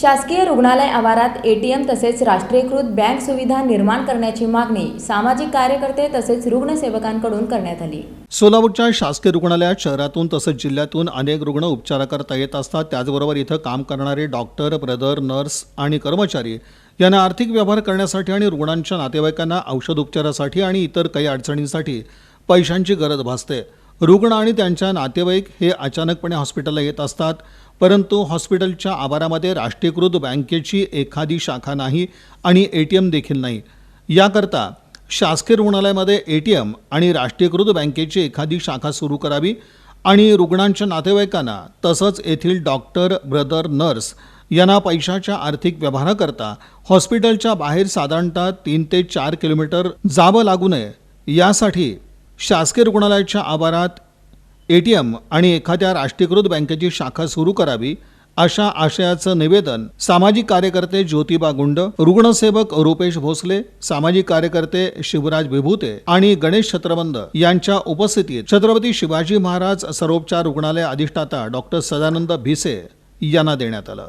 शासकीय रुग्णालय आवारात एटीएम तसेच राष्ट्रीयकृत बँक सुविधा निर्माण करण्याची मागणी सामाजिक कार्यकर्ते तसेच रुग्णसेवकांकडून करण्यात आली. सोलापूरच्या शासकीय रुग्णालयात शहरातून तसंच जिल्ह्यातून अनेक रुग्ण उपचाराकरता येत असतात. त्याचबरोबर इथं काम करणारे डॉक्टर ब्रदर नर्स आणि कर्मचारी यांना आर्थिक व्यवहार करण्यासाठी आणि रुग्णांच्या नातेवाईकांना औषध उपचारासाठी आणि इतर काही अडचणींसाठी पैशांची गरज भासते. रुग्ण आणि त्यांच्या नातेवाईक हे अचानकपणे हॉस्पिटलला येत असतात. परंतु हॉस्पिटलच्या आवारामध्ये राष्ट्रीयकृत बँकेची एखादी शाखा नाही आणि ए टी एम देखील नाही. याकरता शासकीय रुग्णालयामध्ये ए टी एम आणि राष्ट्रीयकृत बँकेची एखादी शाखा सुरू करावी आणि रुग्णांच्या नातेवाईकांना तसंच येथील डॉक्टर ब्रदर नर्स यांना पैशाच्या आर्थिक व्यवहाराकरता हॉस्पिटलच्या बाहेर साधारणतः तीन ते चार किलोमीटर जावं लागू नये. यासाठी शासकीय रुग्णालयाच्या आवारात ए टी एम आणि एखाद्या राष्ट्रीयकृत बँकेची शाखा सुरू करावी अशा आशयाचं निवेदन सामाजिक कार्यकर्ते ज्योतिबा गुंड रुग्णसेवक रुपेश भोसले सामाजिक कार्यकर्ते शिवराज विभूते आणि गणेश छत्रबंद यांच्या उपस्थितीत छत्रपती शिवाजी महाराज सर्वोपचार रुग्णालय अधिष्ठाता डॉक्टर सदानंद भिसे यांना देण्यात आलं.